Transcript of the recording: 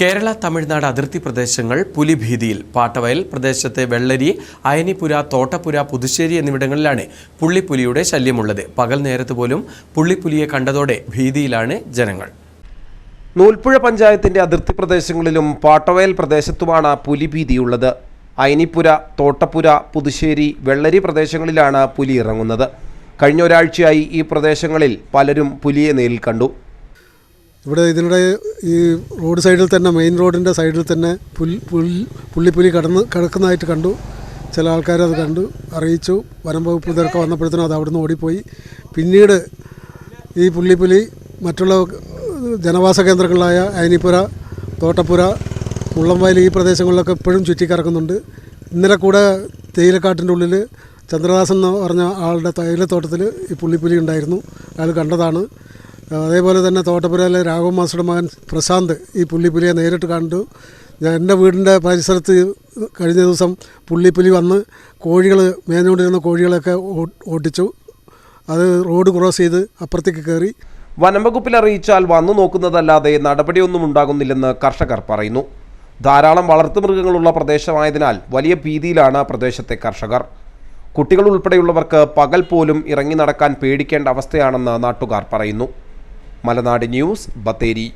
കേരള തമിഴ്നാട് അതിർത്തി പ്രദേശങ്ങൾ പുലിഭീതിയിൽ പാട്ടവയൽ പ്രദേശത്തെ വെള്ളരി അയനിപുര തോട്ടപ്പുര പുതുശ്ശേരി എന്നിവിടങ്ങളിലാണ് പുള്ളിപ്പുലിയുടെ ശല്യമുള്ളത്. പകൽ നേരത്ത് പോലും പുള്ളിപ്പുലിയെ കണ്ടതോടെ ഭീതിയിലാണ് ജനങ്ങൾ. നൂൽപ്പുഴ പഞ്ചായത്തിന്റെ അതിർത്തി പ്രദേശങ്ങളിലും പാട്ടവയൽ പ്രദേശത്തുമാണ് പുലിഭീതിയുള്ളത്. അയനിപ്പുര തോട്ടപ്പുര പുതുശ്ശേരി വെള്ളരി പ്രദേശങ്ങളിലാണ് പുലി ഇറങ്ങുന്നത്. കഴിഞ്ഞ ഒരാഴ്ചയായി ഈ പ്രദേശങ്ങളിൽ പലരും പുലിയെ നേരിൽ കണ്ടു. ഇവിടെ ഇതിനിടെ ഈ റോഡ് സൈഡിൽ തന്നെ മെയിൻ റോഡിന്റെ സൈഡിൽ തന്നെ പുൽ പുള്ളിപ്പുലി കടന്ന് കിടക്കുന്നതായിട്ട് കണ്ടു. ചില ആൾക്കാർ അത് കണ്ടു അറിയിച്ചു. വനം വകുപ്പ് ഇതൊക്കെ വന്നപ്പോഴത്തേനും അത് അവിടുന്ന് ഓടിപ്പോയി. പിന്നീട് ഈ പുള്ളിപ്പുലി മറ്റുള്ള ജനവാസ കേന്ദ്രങ്ങളായ അയനിപ്പുര തോട്ടപ്പുര മുള്ളംവയൽ ഈ പ്രദേശങ്ങളിലൊക്കെ ഇപ്പോഴും ചുറ്റിക്കറക്കുന്നുണ്ട് ഇന്നലെ കൂടെ തേയിലക്കാട്ടിന്റെ ഉള്ളിൽ ചന്ദ്രദാസൻ എന്ന് പറഞ്ഞ ആളുടെ തേയിലത്തോട്ടത്തിൽ ഈ പുള്ളിപ്പുലി ഉണ്ടായിരുന്നു. അയാൾ കണ്ടതാണ്. അതേപോലെ തന്നെ തോട്ടപ്പുരയിലെ രാഘവൻ മാസ്റ്ററുടെ മകൻ പ്രശാന്ത് ഈ പുള്ളിപ്പുലിയെ നേരിട്ട് കണ്ടു. ഞാൻ എന്റെ വീടിന്റെ പരിസരത്ത് കഴിഞ്ഞ ദിവസം പുള്ളിപ്പുലി വന്ന് കോഴികൾ മേഞ്ഞുകൊണ്ടിരുന്ന കോഴികളൊക്കെ ഓട്ടിച്ചു. അത് റോഡ് ക്രോസ് ചെയ്ത് അപ്പുറത്തേക്ക് കയറി. വനംവകുപ്പിൽ അറിയിച്ചാൽ വന്നു നോക്കുന്നതല്ലാതെ നടപടിയൊന്നും ഉണ്ടാകുന്നില്ലെന്ന് കർഷകർ പറയുന്നു. ധാരാളം വളർത്തുമൃഗങ്ങളുള്ള പ്രദേശമായതിനാൽ വലിയ ഭീതിയിലാണ് പ്രദേശത്തെ കർഷകർ. കുട്ടികൾ ഉൾപ്പെടെയുള്ളവർക്ക് പകൽ പോലും ഇറങ്ങി നടക്കാൻ പേടിക്കേണ്ട അവസ്ഥയാണെന്ന് നാട്ടുകാർ പറയുന്നു. മലനാട് ന്യൂസ് ബത്തേരി